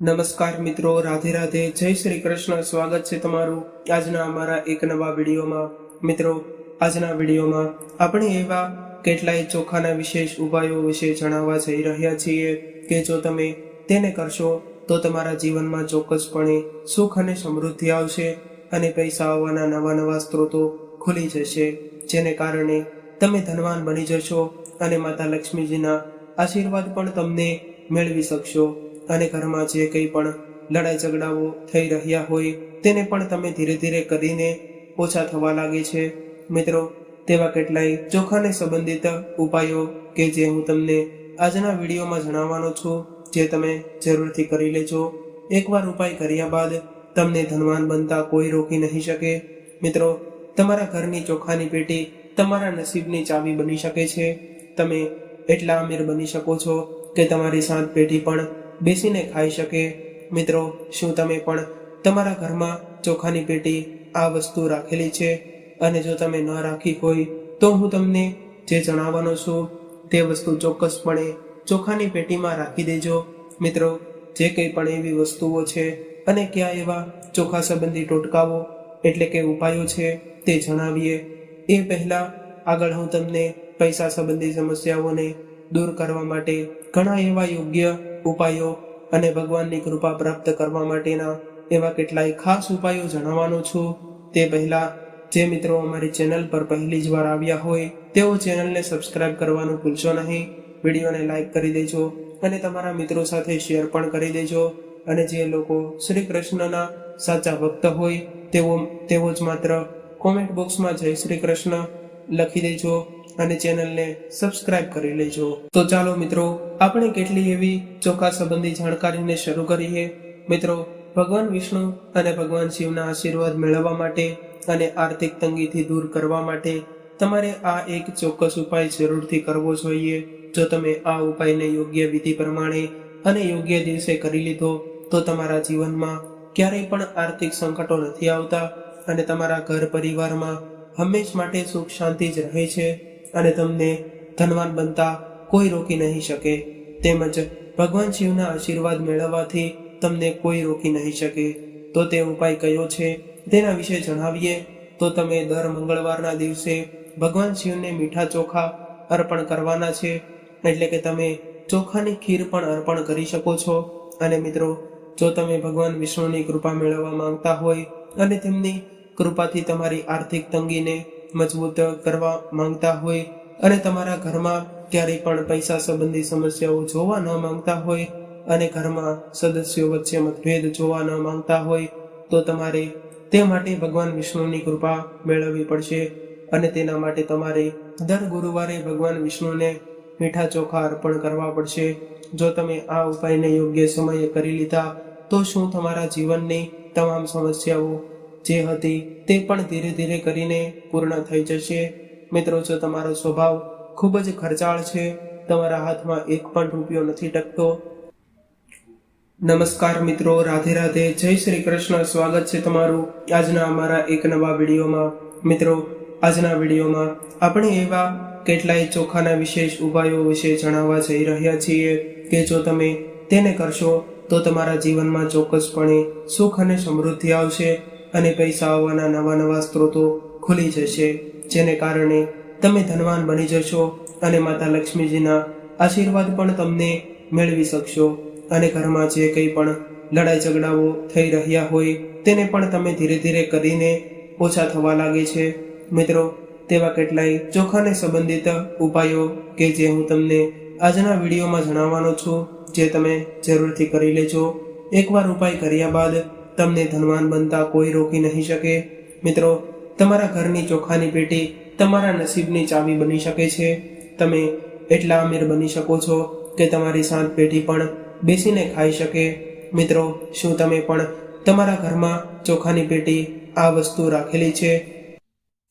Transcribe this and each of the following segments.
નમસ્કાર મિત્રો, રાધે રાધે. જય શ્રી કૃષ્ણ. સ્વાગત છે તમારું આજના અમારા એક નવા વિડીયોમાં. મિત્રો, આજના વિડીયોમાં આપણે એવા કેટલાય ચોખાના વિશેષ ઉપાયો વિશે જણાવવા જઈ રહ્યા છીએ કે જો તમે તેને કરશો, તો તમારા જીવનમાં ચોક્કસપણે સુખ અને સમૃદ્ધિ આવશે અને પૈસા આવવાના નવા નવા સ્ત્રોતો ખુલી જશે, જેને કારણે તમે ધનવાન બની જશો અને માતા લક્ષ્મીજીના આશીર્વાદ પણ તમને મેળવી શકશો. અને ઘરમાં જે કંઈ પણ લડાઈ ઝઘડાઓ થઈ રહ્યા હોય, તેને પણ તમે ધીરે ધીરે કરીને ઓછા થવા લાગે છે. મિત્રો, તેવા કેટલાય ચોખાને સંબંધિત ઉપાયો કે જે હું તમને આજના વિડીયોમાં જણાવવાનો છું, જે તમે જરૂરથી કરી લેજો. એકવાર ઉપાય કર્યા બાદ તમને ધનવાન બનતા કોઈ રોકી નહીં શકે. મિત્રો, તમારા ઘરની ચોખાની પેટી તમારા નસીબની ચાવી બની શકે છે. તમે એટલા અમીર બની શકો છો કે તમારી સાત પેઢી પણ બેસીને ખાઈ શકે. મિત્રો, શું તમે પણ તમારા ઘરમાં ચોખાની પેટી આ વસ્તુ રાખેલી છે? અને જો તમે ન રાખી હોય, તો હું તમને જે જણાવવાનો છું, તે વસ્તુ ચોક્કસપણે ચોખાની પેટીમાં રાખી દેજો. મિત્રો, જે કંઈ પણ એવી વસ્તુઓ છે અને કયા એવા ચોખા સંબંધી ટોટકાઓ એટલે કે ઉપાયો છે તે જણાવીએ. એ પહેલાં આગળ હું તમને પૈસા સંબંધી સમસ્યાઓને દૂર કરવા માટે ઘણા એવા યોગ્ય ઉપાયો અને ભગવાનની કૃપા પ્રાપ્ત કરવા માટેના એવા કેટલાય ખાસ ઉપાયો જણાવવાનો છું. તે પહેલા, જે મિત્રો અમારી ચેનલ પર પહેલી જ વાર આવ્યા હોય, તેઓ ચેનલને સબસ્ક્રાઇબ કરવાનું ભૂલશો નહીં. વિડીયોને લાઇક કરી દેજો અને તમારા મિત્રો સાથે શેર પણ કરી દેજો. અને જે લોકો શ્રી કૃષ્ણના સાચા ભક્ત હોય, તેઓ તેઓ જ માત્ર કોમેન્ટ બોક્સમાં જય શ્રી કૃષ્ણ લખી દેજો. અને ચેનલને સબસ્ક્રાઇબ કરી લેજો. તો ચાલો મિત્રો, આપણે કેટલી એવી ચોખા સંબંધી જાણકારીને શરૂ કરીએ? મિત્રો, ભગવાન વિષ્ણુ અને ભગવાન શિવના આશીર્વાદ મેળવવા માટે અને આર્થિક તંગીથી દૂર કરવા માટે તમારે આ એક ચોક્કસ ઉપાય જરૂરથી કરવો જોઈએ. જો તમે આ ઉપાયને યોગ્ય વિધિ પ્રમાણે અને યોગ્ય દિવસે કરી લીધો, તો તમારા જીવનમાં ક્યારેય પણ આર્થિક સંકટો નથી આવતા અને તમારા ઘર પરિવારમાં હંમેશ માટે સુખ શાંતિ જ રહે છે. અને તમને ધનવાન બનતા કોઈ રોકી નહીં શકે. તેમજ ભગવાન શિવના આશીર્વાદ મેળવવાથી તમને કોઈ રોકી નહીં શકે. તો તે ઉપાય કયો છે? તેના વિશે જણાવીએ. તો તમે દર મંગળવારના દિવસે ભગવાન શિવને મીઠા ચોખા અર્પણ કરવાના છે. એટલે કે તમે ચોખાની ખીર પણ અર્પણ કરી શકો છો. અને મિત્રો, જો તમે ભગવાન વિષ્ણુની કૃપા મેળવવા માંગતા હોય અને તેમની કૃપાથી તમારી આર્થિક તંગીને મજબૂત કરવા માંગતા હોય અને તમારા ઘરમાં ક્યારેય પણ પૈસા સંબંધી સમસ્યાઓ જોવા ન માંગતા હોય અને ઘરમાં સદસ્યો વચ્ચે મતભેદ જોવા ન માંગતા હોય, તો તમારે તે માટે ભગવાન વિષ્ણુની કૃપા મેળવવી પડશે અને તેના માટે તમારે દર ગુરુવારે ભગવાન વિષ્ણુને મીઠા ચોખા અર્પણ કરવા પડશે. જો તમે આ ઉપાયને યોગ્ય સમયે કરી લીધા, તો શું તમારા જીવનની તમામ સમસ્યાઓ જે હતી તે પણ ધીરે ધીરે કરીને પૂર્ણ થઈ જશે. મિત્રો, જો તમારો સ્વભાવ ખૂબ જ ખર્ચાળ છે, તમારા હાથમાં એક પણ રૂપિયો નથી ટકતો. નમસ્કાર મિત્રો, રાધે રાધે. જય શ્રી કૃષ્ણ. સ્વાગત છે તમારું આજના અમારા એક નવા વિડીયોમાં. મિત્રો, આજના વિડીયોમાં આપણે એવા કેટલાય ચોખાના વિશેષ ઉપાયો વિશે જણાવવા જઈ રહ્યા છીએ કે જો તમે તેને કરશો તો તમારા જીવનમાં ચોક્કસપણે સુખ અને સમૃદ્ધિ આવશે. અને પૈસા આવવાના નવા નવા સ્ત્રોતો ખુલી જશે, જેને કારણે તમે ધનવાન બની જશો અને માતા લક્ષ્મીજીના આશીર્વાદ પણ તમને મેળવી શકશો. અને ઘરમાં જે કંઈ પણ લડાઈ ઝઘડાઓ થઈ રહ્યા હોય, તેને પણ તમે ધીરે ધીરે કરીને ઓછા થવા લાગે છે. મિત્રો, તેવા કેટલાય ચોખાને સંબંધિત ઉપાયો કે જે હું તમને આજના વિડીયોમાં જણાવવાનો છું, જે તમે જરૂરથી કરી લેજો. એકવાર ઉપાય કર્યા બાદ તમને ધનવાન બનતા કોઈ રોકી નહીં શકે. મિત્રો, તમારા ઘરની ચોખાની પેટી તમારા નસીબની ચાવી બની શકે છે. તમે એટલા અમીર બની શકો છો કે તમારી સાત પેટી પણ બેસીને ખાઈ શકે. મિત્રો, શું તમે પણ તમારા ઘરમાં ચોખાની પેટી આ વસ્તુ રાખેલી છે?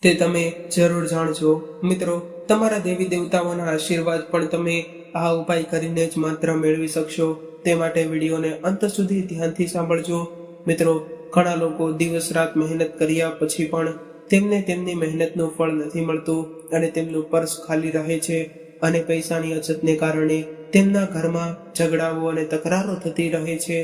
તે તમે જરૂર જાણજો. મિત્રો, તમારા દેવી દેવતાઓના આશીર્વાદ પણ તમે આ ઉપાય કરીને જ માત્ર મેળવી શકશો. તે માટે વિડીયોને અંત સુધી ધ્યાનથી સાંભળજો. મિત્રો, ઘણા લોકો દિવસ રાત મહેનત કર્યા પછી પણ તેમને તેમની મહેનતનું ફળ નથી મળતું અને તેમનું પર્સ ખાલી રહે છે અને પૈસાની અછતને કારણે તેમના ઘરમાં ઝઘડાઓ અને તકરારો થતી રહે છે.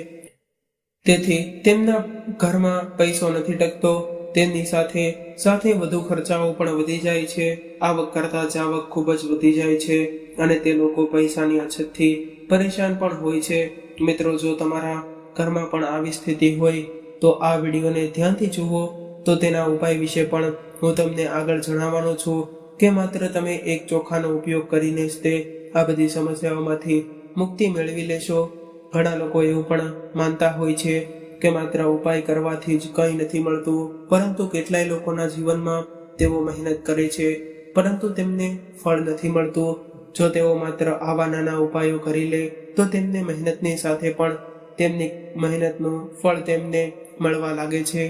તેથી તેમના ઘરમાં પૈસો નથી ટકતો, તેમની સાથે સાથે વધુ ખર્ચાઓ પણ વધી જાય છે, આવક કરતા જાવક ખૂબ જ વધી જાય છે અને તે લોકો પૈસાની અછતથી પરેશાન પણ હોય છે. મિત્રો, જો તમારા ઘરમાં પણ આવી સ્થિતિ હોય, તો આ વિડીયોને ધ્યાનથી જુઓ. તો તેના ઉપાય વિશે પણ હું તમને આગળ જણાવવાનો છું કે માત્ર તમે એક ચોખાનો ઉપયોગ કરીને જ તે આ બધી સમસ્યાઓમાંથી મુક્તિ મેળવી લેશો. ઘણા લોકો એવું પણ માનતા હોય છે કે માત્ર ઉપાય કરવાથી જ કંઈ નથી મળતું, પરંતુ કેટલાય લોકોના જીવનમાં તેઓ મહેનત કરે છે, પરંતુ તેમને ફળ નથી મળતું. જો તેઓ માત્ર આવા નાના ઉપાયો કરી લે, તો તેમને મહેનતની સાથે પણ તેમની મહેનતનું ફળ તેમને મળવા લાગે છે.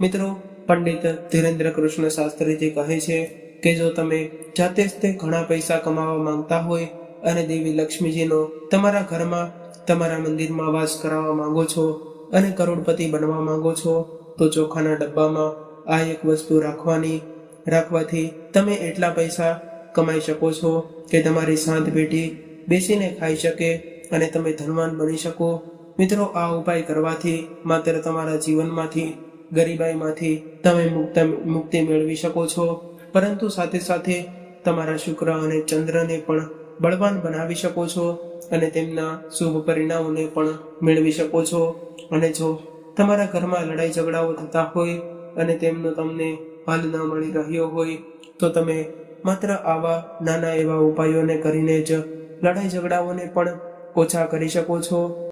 મિત્રો, પંડિત ધીરેન્દ્ર કૃષ્ણ શાસ્ત્રીજી કહે છે કે જો તમે જાતે જ તે ઘણા પૈસા કમાવા માંગતા હોય અને દેવી લક્ષ્મીજીનો તમારા ઘરમાં તમારા મંદિરમાં વાસ કરાવવા માંગો છો અને કરોડપતિ બનવા માંગો છો, તો ચોખાના ડબ્બામાં આ એક વસ્તુ રાખવાની, રાખવાથી તમે એટલા પૈસા કમાઈ શકો છો કે તમારી સાંત પેઢી બેસીને ખાઈ શકે અને તમે ધનવાન બની શકો. મિત્રો, આ ઉપાય કરવાથી માત્ર તમારા જીવનમાંથી, ગરીબાઈમાંથી તમે મુક્ત, મુક્તિ મેળવી શકો છો. પરંતુ સાથે સાથે તમારા શુક્ર અને ચંદ્રને પણ બળવાન બનાવી શકો છો અને તેમના શુભ પરિણામોને પણ મેળવી શકો છો. અને જો તમારા ઘરમાં લડાઈ ઝઘડાઓ થતા હોય અને તેમનો તમને હલ ન મળી રહ્યો હોય, તો તમે માત્ર આવા નાના એવા ઉપાયોને કરીને જ લડાઈ ઝઘડાઓને પણ ઓછા કરી શકો છો.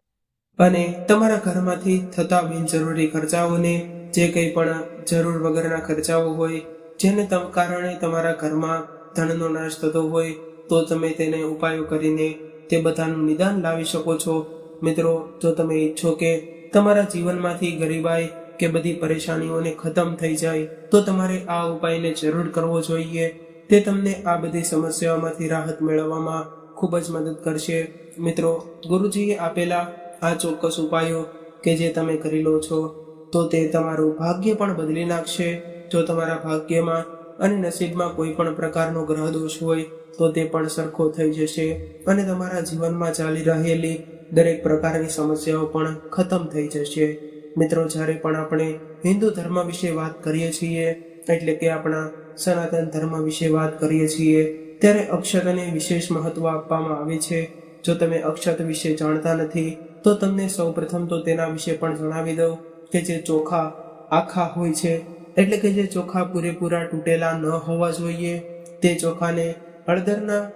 અને તમારા ઘરમાંથી થતા બિનજરૂરી ખર્ચાઓને જે કંઈ પણ જરૂર વગરના ખર્ચાઓ હોય, જેને કારણે તમારા ઘરમાં ધનનો નાશ થતો હોય, તો તમે તેને ઉપાયો કરીને તે બધાનું નિદાન લાવી શકો છો. મિત્રો, જો તમે ઈચ્છો કે તમારા જીવનમાંથી ગરીબાઈ કે બધી પરેશાનીઓને ખતમ થઈ જાય, તો તમારે આ ઉપાયને જરૂર કરવો જોઈએ. તે તમને આ બધી સમસ્યાઓમાંથી રાહત મેળવવામાં ખૂબ જ મદદ કરશે. મિત્રો, ગુરુજીએ આપેલા આ ચોક્કસ ઉપાયો કે જે તમે કરી લો છો, તો તે તમારું ભાગ્ય પણ બદલી નાખશે. જો તમારા ભાગ્યમાં અને નસીબમાં કોઈ પણ પ્રકારનો ગ્રહ દોષ હોય, તો તે પણ સરખો થઈ જશે અને તમારા જીવનમાં ચાલી રહેલી દરેક પ્રકારની સમસ્યાઓ પણ ખતમ થઈ જશે. મિત્રો, જ્યારે પણ આપણે હિન્દુ ધર્મ વિશે વાત કરીએ છીએ, એટલે કે આપણા સનાતન ધર્મ વિશે વાત કરીએ છીએ, ત્યારે અક્ષતને વિશેષ મહત્વ આપવામાં આવે છે. જો તમે અક્ષત વિશે જાણતા નથી તો તમને સૌપ્રથમ તો તેના વિશે પણ જણાવી દઉં કે જે ચોખા આખા હોય છે, એટલે કે જે ચોખા પૂરેપૂરા તૂટેલા ન હોવા જોઈએ, તે ચોખાને હળદરના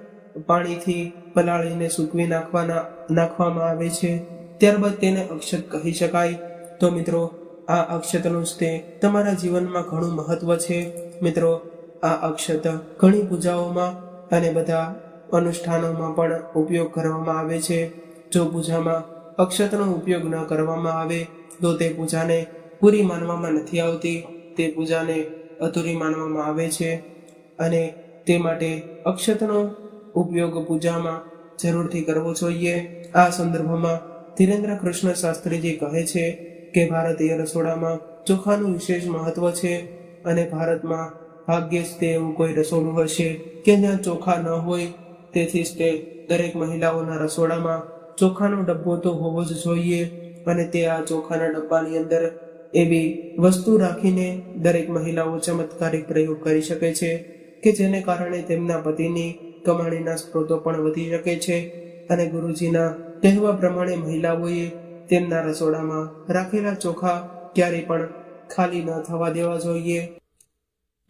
પાણીથી પલાળીને સૂકવી નાખવાના, નાખવામાં આવે છે. ત્યારબાદ તેને અક્ષત કહી શકાય. તો મિત્રો, આ અક્ષતનું તે તમારા જીવનમાં ઘણું મહત્વ છે. મિત્રો, આ અક્ષત ઘણી પૂજાઓમાં અને બધા અનુષ્ઠાનોમાં પણ ઉપયોગ કરવામાં આવે છે. જો પૂજામાં અક્ષતનો ઉપયોગ ન કરવામાં આવે તો તે પૂજાને પૂરી માનવામાં નથી આવતી. તે પૂજાને અધૂરી માનવામાં આવે છે અને તે માટે અક્ષતનો ઉપયોગ પૂજામાં જરૂરથી કરવો જોઈએ. આ સંદર્ભમાં ધીરેન્દ્ર કૃષ્ણ શાસ્ત્રીજી કહે છે કે ભારતીય રસોડામાં ચોખાનું વિશેષ મહત્વ છે અને ભારતમાં ભાગ્યે જ તે એવું કોઈ રસોડું હશે કે જ્યાં ચોખા ન હોય. તેથી જ તે દરેક મહિલાઓના રસોડામાં ચોખાનો ડબ્બો તો હોવો જ જોઈએ અને તે આ ચોખાના ડબ્બાની અંદર એવી વસ્તુ રાખીને દરેક મહિલાઓ ચમત્કારિક પ્રયોગ કરી શકે છે કે જેને કારણે તેમના પતિની કમાણીના સ્ત્રોતો પણ વધી શકે છે અને ગુરુજીના કહેવા પ્રમાણે મહિલાઓએ તેમના રસોડામાં રાખેલા ચોખા ક્યારેય પણ ખાલી ન થવા દેવા જોઈએ.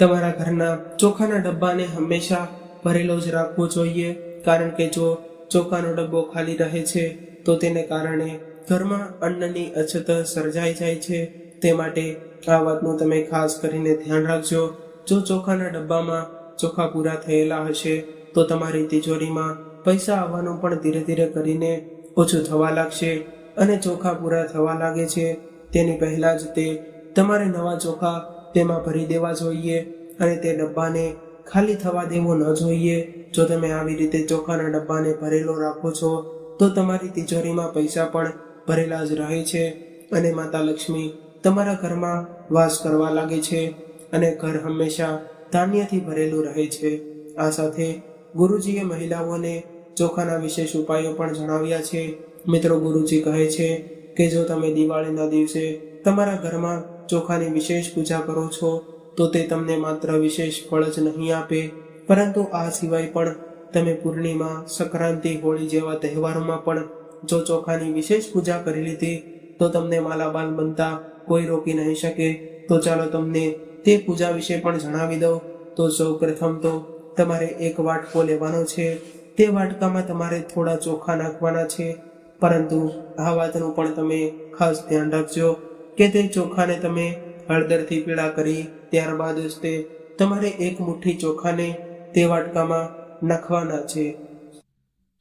તમારા ઘરના ચોખાના ડબ્બાને હંમેશા ભરેલો જ રાખવો જોઈએ કારણ કે જો ચોખાનો ડબ્બો ખાલી રહે છે, તો તેને કારણે ઘરમાં અન્નની અછત સર્જાઈ જાય છે. તે માટે આ વાતનું તમે ખાસ કરીને ધ્યાન રાખજો. જો ચોખાના ડબ્બામાં ચોખા પૂરા થયેલા હશે, તો તમારી તિજોરીમાં પૈસા આવવાનું પણ ધીરે ધીરે કરીને ઓછું થવા લાગશે. અને ચોખા પૂરા થવા લાગે છે, તેની પહેલાં જ તે તમારે નવા ચોખા તેમાં ભરી દેવા જોઈએ અને તે ડબ્બાને ખાલી થવા દેવો ન જોઈએ. જો તમે આવી રીતે ચોખાના ડબ્બાને ભરેલો રાખો છો, તો તમારી તિજોરીમાં પૈસા પણ ભરેલા જ રહે છે. અને માતા લક્ષ્મી, તમારા ઘરમાં વાસ કરવા લાગે છે અને ઘર હંમેશા ધાન્યથી ભરેલું રહે છે. આ સાથે ગુરુજીએ મહિલાઓને ચોખાના વિશેષ ઉપાયો પણ જણાવ્યા છે. મિત્રો, ગુરુજી કહે છે કે જો તમે દિવાળીના દિવસે તમારા ઘરમાં ચોખાની વિશેષ પૂજા કરો છો તો તે તમને માત્ર વિશેષ ફળ જ નહીં આપે, પરંતુ આ સિવાય પણ તમે પૂર્ણિમા, સંક્રાંતિ, હોળી જેવા તહેવારોમાં પણ જો ચોખાની વિશેષ પૂજા કરી લીધી, તો તમને માલાબાલ બનતા કોઈ રોકી નહીં શકે. તો ચાલો તમને તે પૂજા વિશે પણ જણાવી દઉં. તો સૌ પ્રથમ તો તમારે એક વાટકો લેવાનો છે. તે વાટકામાં તમારે થોડા ચોખા નાખવાના છે. પરંતુ આ વાતનું પણ તમે ખાસ ધ્યાન રાખજો કે તે ચોખાને તમે હળદરથી પીળા કરી ત્યારબાદ જ તે તમારે એક મુઠ્ઠી ચોખાને તે વાટકામાં નાખવાના છે.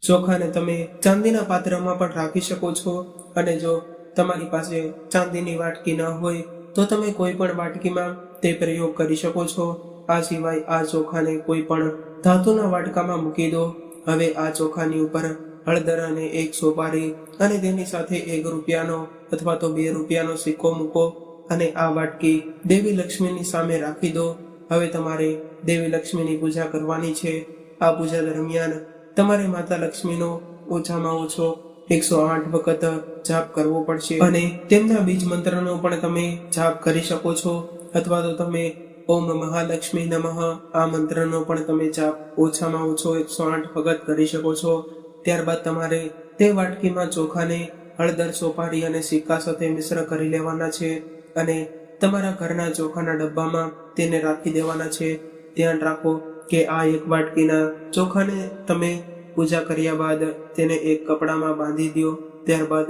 ચોખાને તમે ચાંદીના પાત્રમાં પણ રાખી શકો છો અને જો તમારી પાસે ચાંદીની વાટકી ન હોય તો તમે કોઈ પણ વાટકીમાં તે પ્રયોગ કરી શકો છો. આ સિવાય આ ચોખાને કોઈ પણ ધાતુના વાટકામાં મૂકી દો. હવે આ ચોખાની ઉપર હળદર અને એક સોપારી અને તેની સાથે એક રૂપિયાનો અથવા તો બે રૂપિયાનો સિક્કો મૂકો. અને આ વાટકી દેવી લક્ષ્મીની સામે રાખી દો. હવે તમારે દેવી લક્ષ્મીની પૂજા કરવાની છે. આ પૂજા દરમિયાન તમારે માતા લક્ષ્મીનો ઓછામાં ઓછો એકસો આઠ વખત જાપ કરવો પડશે અને તેમના બીજ મંત્રનો પણ તમે જાપ કરી શકો છો. અથવા તો તમે ઓમ મહાલક્ષ્મી નમઃ આ મંત્રનો પણ તમે જાપ ઓછામાં ઓછો એકસો આઠ વખત કરી શકો છો. ત્યારબાદ તમારે તે વાટકીમાં ચોખાને હળદર સોપારી અને સિક્કા સાથે મિશ્ર કરી લેવાના છે. અને તમારા ઘરના ચોખાના ડબ્બામાં તેને રાખી દેવાના છે. ધ્યાન રાખો કે આ એક વાટકીના ચોખાને તમે પૂજા કર્યા બાદ તેને એક કપડામાં બાંધી દો. ત્યારબાદ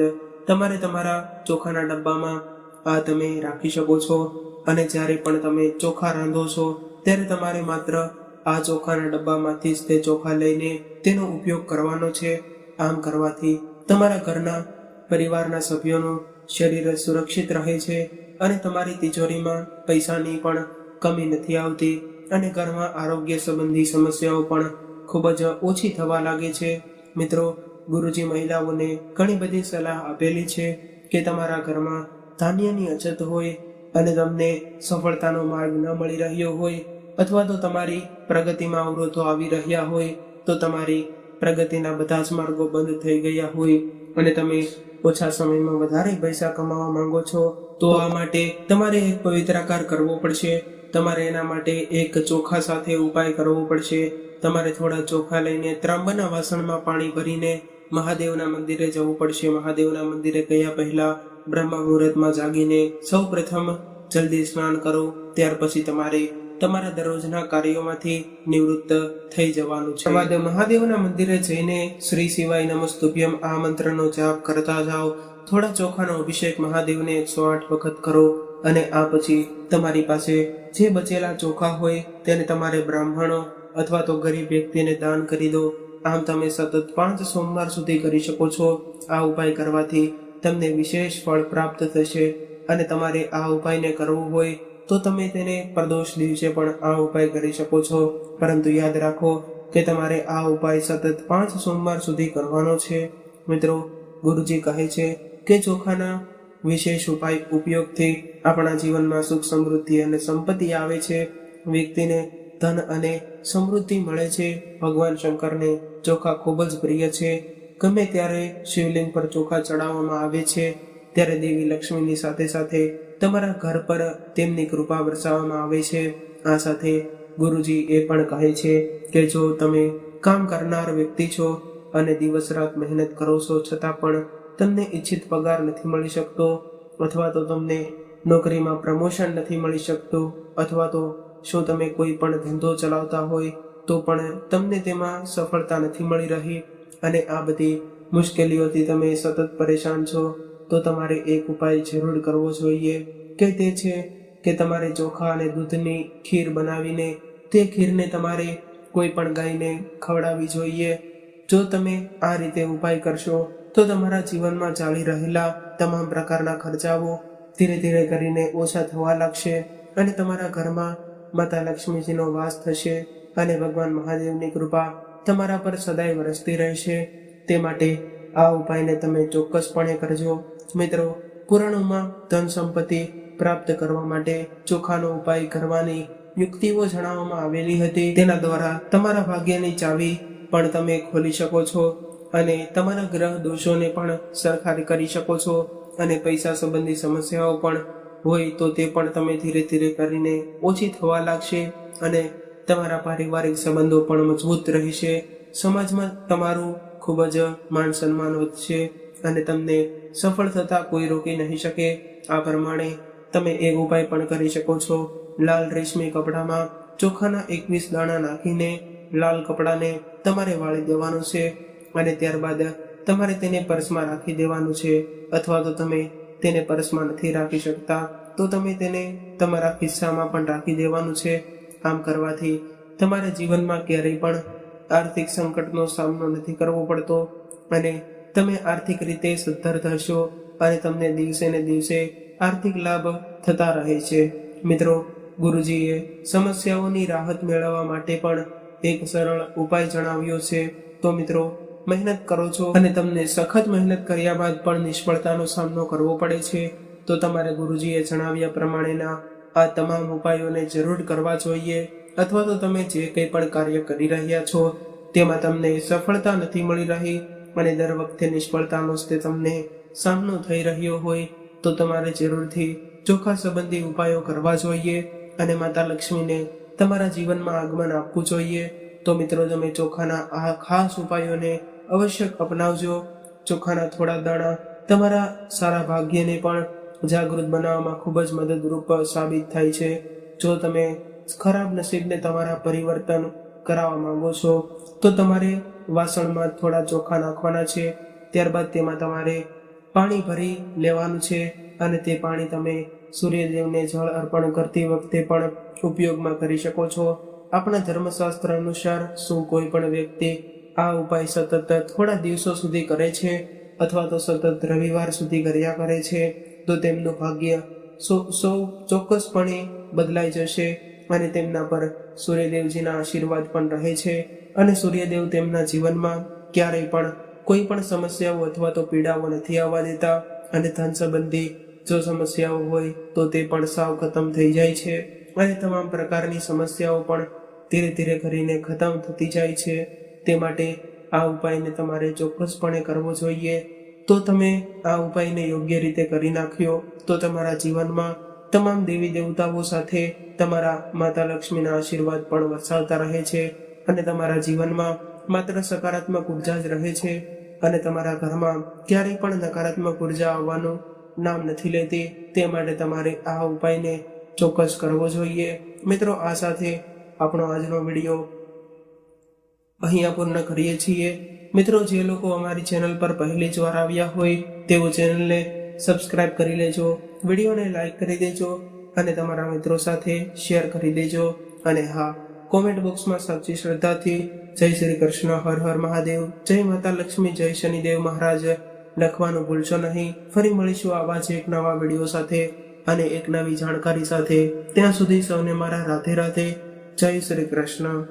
તમારે તમારા ચોખાના ડબ્બામાં આ તમે રાખી શકો છો. અને જ્યારે પણ તમે ચોખા રાંધો છો, ત્યારે તમારે માત્ર આ ચોખાના ડબ્બામાંથી જ તે ચોખા લઈને તેનો ઉપયોગ કરવાનો છે. આમ કરવાથી તમારા ઘરના પરિવારના સભ્યોનું શરીર સુરક્ષિત રહે છે. અને તમારી તિજોરીમાં પૈસાની પણ કમી નથી આવતી અને ઘરમાં આરોગ્ય સંબંધી સમસ્યાઓ પણ ખૂબ જ ઓછી થવા લાગે છે. મિત્રો, ગુરુજી મહિલાઓને ઘણી બધી સલાહ આપેલી છે કે તમારા ઘરમાં ધાન્યની અછત હોય અને તમને સફળતાનો માર્ગ ન મળી રહ્યો હોય અથવા તો તમારી પ્રગતિમાં અવરોધો આવી રહ્યા હોય તો તમારી પ્રગતિના બધા જ માર્ગો બંધ થઈ ગયા હોય અને તમે ઓછા સમયમાં વધારે પૈસા કમાવા માંગો છો, તો આ માટે તમારે એક પવિત્રાકાર કરવો પડશે. તમારે એના માટે એક ચોખા સાથે ઉપાય કરવો પડશે. તમારે થોડા ચોખા લઈને ત્રાંબાના વાસણમાં પાણી ભરીને મહાદેવના મંદિરે જવું પડશે. મહાદેવના મંદિરે ગયા પહેલા બ્રહ્મ મુહૂર્તમાં જાગીને સૌ પ્રથમ જલ્દી સ્નાન કરો. ત્યાર પછી તમારે તમારા દરરોજના કાર્યોમાંથી નિવૃત્ત થઈ જવાનું છે. બાદ મહાદેવના મંદિરે જઈને શ્રી શિવાય નમસ્તુભ્યમ આ મંત્રનો જાપ કરતા જાઓ. થોડા ચોખાનો અભિષેક મહાદેવને એકસો આઠ વખત કરો અને આ પછી તમારી પાસે જે બચેલા ચોખા હોય તેને તમારે બ્રાહ્મણો અથવા તો ગરીબ વ્યક્તિને દાન કરી દો. આમ તમે સતત પાંચ સોમવાર સુધી કરી શકો છો. આ ઉપાય કરવાથી તમને વિશેષ ફળ પ્રાપ્ત થશે અને તમારે આ ઉપાયને કરવો હોય તો તમે તેને પ્રદોષ દિવસે પણ આ ઉપાય કરી શકો છો. પરંતુ યાદ રાખો કે તમારે આ ઉપાય સતત પાંચ સોમવાર સુધી કરવાનો છે. મિત્રો, ગુરુજી કહે છે કે ચોખાના વિશેષ ઉપાય ઉપયોગથી આપણા જીવનમાં સુખ સમૃદ્ધિ અને સંપત્તિ આવે છે. વ્યક્તિને ધન અને સમૃદ્ધિ મળે છે. ભગવાન શંકરને ચોખા ખૂબ જ પ્રિય છે. ગમે ત્યારે શિવલિંગ પર ચોખા ચડાવવામાં આવે છે, ત્યારે દેવી લક્ષ્મીની સાથે સાથે તમારા ઘર પર તેમની કૃપા વરસાવવામાં આવે છે. આ સાથે ગુરુજી એ પણ કહે છે કે જો તમે કામ કરનાર વ્યક્તિ છો અને દિવસ રાત મહેનત કરો છો, છતાં પણ તમને ઈચ્છિત પગાર નથી મળી શકતો અથવા તો તમને નોકરીમાં પ્રમોશન નથી મળી શકતું અથવા તો શું તમે કોઈ પણ ધંધો ચલાવતા હોય તો પણ તમને તેમાં સફળતા નથી મળી રહી અને આ બધી મુશ્કેલીઓથી તમે સતત પરેશાન છો. તો તમારે એક ઉપાય જરૂર કરવો જોઈએ કે તે છે કે તમારે ચોખા અને દૂધની ખીર બનાવીને તે ખીરને તમારે કોઈ પણ ગાયને ખવડાવવી જોઈએ. જો તમે આ રીતે ઉપાય કરશો, તો તમારા જીવનમાં ચાલી રહેલા તમામ પ્રકારના ખર્ચાઓ ધીરે ધીરે કરીને ઓછા થવા લાગશે અને તમારા ઘરમાં માતા લક્ષ્મીજીનો વાસ થશે અને ભગવાન મહાદેવની કૃપા તમારા પર સદાય વરસતી રહેશે. તે માટે આ ઉપાયને તમે ચોક્કસપણે કરજો. મિત્રો પુરાણોમાં ધન સંપત્તિ પ્રાપ્ત કરવા માટે ચોખાનો ઉપાય કરવાની યુક્તિઓ જણાવવામાં આવેલી હતી. તેના દ્વારા તમારા ભાગ્યની ચાવી પણ તમે ખોલી શકો છો અને તમારા ગ્રહ દોષોને પણ સરખાર કરી શકો છો અને પૈસા સંબંધી સમસ્યાઓ પણ હોય તો તે પણ તમે ધીરે ધીરે કરીને ઓછી થવા લાગશે અને તમારા પારિવારિક સંબંધો પણ મજબૂત રહેશે. સમાજમાં તમારું ખૂબ જ માન સન્માન વધશે. અને તમને સફળ થતા કોઈ રોકી નહીં શકે. આ પ્રમાણે તમે એક ઉપાય પણ કરી શકો છો. લાલ રેશમી કપડામાં ચોખાના એકવીસ દાણા નાખીને લાલ કપડાને તમારે વાળી દેવાનું છે અને ત્યારબાદ તમારે તેને પર્સમાં રાખી દેવાનું છે. અથવા તો તમે તેને પર્સમાં નથી રાખી શકતા, તો તમે તેને તમારા ખિસ્સામાં પણ રાખી દેવાનું છે. આમ કરવાથી તમારા જીવનમાં ક્યારેય પણ આર્થિક સંકટનો સામનો નથી કરવો પડતો અને તમે આર્થિક રીતે સદ્ધર થશો અને તમને દિવસે ને દિવસે આર્થિક લાભ થતા રહે છે. મિત્રો, ગુરુજીએ સમસ્યાઓની રાહત મેળવવા માટે પણ એક સરળ ઉપાય જણાવ્યો છે. તો મિત્રો, મહેનત કરો છો અને તમને સખત મહેનત કર્યા બાદ પણ નિષ્ફળતાનો સામનો કરવો પડે છે. તો તમારે ગુરુજીએ જણાવ્યા પ્રમાણેના આ તમામ ઉપાયોને જરૂર કરવા જોઈએ અથવા તો તમે જે કંઈ પણ કાર્ય કરી રહ્યા છો તેમાં તમને સફળતા નથી મળી રહી અને દર વખતે નિષ્ફળતાનો જ તમને સામનો થઈ રહ્યો હોય તો તમારે જરૂરથી ચોખ્ખા સંબંધી ઉપાયો કરવા જોઈએ અને માતા લક્ષ્મીને તમારા જીવનમાં આગમન આપવું જોઈએ. તો મિત્રો, તમે ચોખાના આ ખાસ ઉપાયોને અવશ્ય અપનાવજો. ચોખાના થોડા દાણા તમારા સારા ભાગ્યને પણ જાગૃત બનાવવામાં ખૂબ જ મદદરૂપ સાબિત થાય છે. જો તમે ખરાબ નસીબને તમારા પરિવર્તન કરાવવા માંગો છો, તો તમારે વાસણમાં થોડા ચોખા નાખવાના છે, ત્યારબાદ તેમાં તમારે પાણી ભરી લેવાનું છે અને તે પાણી તમે સૂર્યદેવને જળ અર્પણ કરતી વખતે પણ ઉપયોગમાં કરી શકો છો. આપણા ધર્મશાસ્ત્ર અનુસાર શું કોઈ પણ વ્યક્તિ આ ઉપાય સતત થોડા દિવસો સુધી કરે છે અથવા તો સતત રવિવાર સુધી કર્યા કરે છે, તો તેમનું ભાગ્ય સૌ સૌ ચોક્કસપણે બદલાઈ જશે. અને તેમના પર સૂર્યદેવજીના આશીર્વાદ પણ રહે છે અને સૂર્યદેવ તેમના જીવનમાં ક્યારેય પણ કોઈ પણ સમસ્યાઓ અથવા તો પીડાઓ નથી આવવા દેતા અને ધન સંબંધી જો સમસ્યાઓ હોય તો તે પણ સાવ ખતમ થઈ જાય છે અને તમામ પ્રકારની સમસ્યાઓ પણ ધીરે ધીરે કરીને ખતમ થતી જાય છે. તે માટે આ ઉપાયને તમારે ચોક્કસપણે કરવો જોઈએ. તો તમે આ ઉપાયને યોગ્ય રીતે કરી નાખ્યો તો તમારા જીવનમાં તમામ દેવી દેવતાઓ સાથે તમારા માતા લક્ષ્મીના આશીર્વાદ પણ વરસાવતા રહે છે અને તમારા જીવનમાં માત્ર સકારાત્મક ઊર્જા જ રહે છે અને તમારા ઘરમાં ક્યારેય પણ નકારાત્મક ઊર્જા આવવાનું નામ નથી લેતી. તે માટે તમારે આ ઉપાયને ચોક્કસ કરવો જોઈએ. મિત્રો, આ સાથે આપણો આજનો વીડિયો અહીંયા પૂર્ણ કરીએ છીએ. મિત્રો, જે લોકો અમારી ચેનલ પર પહેલી જ વાર આવ્યા હોય તેઓ ચેનલને સબસ્ક્રાઇબ કરી લેજો. વિડીયોને લાઈક કરી દેજો. અને તમારા મિત્રો સાથે શેર કરી દેજો. અને હા કોમેન્ટ બોક્સમાં સાચી શ્રદ્ધાથી જય શ્રી કૃષ્ણ, હર હર મહાદેવ, જય માતા લક્ષ્મી, જય શનિદેવ મહારાજ. લખવાનું ભૂલશો નહીં. ફરી મળીશું આવા જ એક નવા વીડિયો સાથે અને એક નવી જાણકારી સાથે. ત્યાં સુધી સૌને મારા રાધે રાધે. જય શ્રી કૃષ્ણ.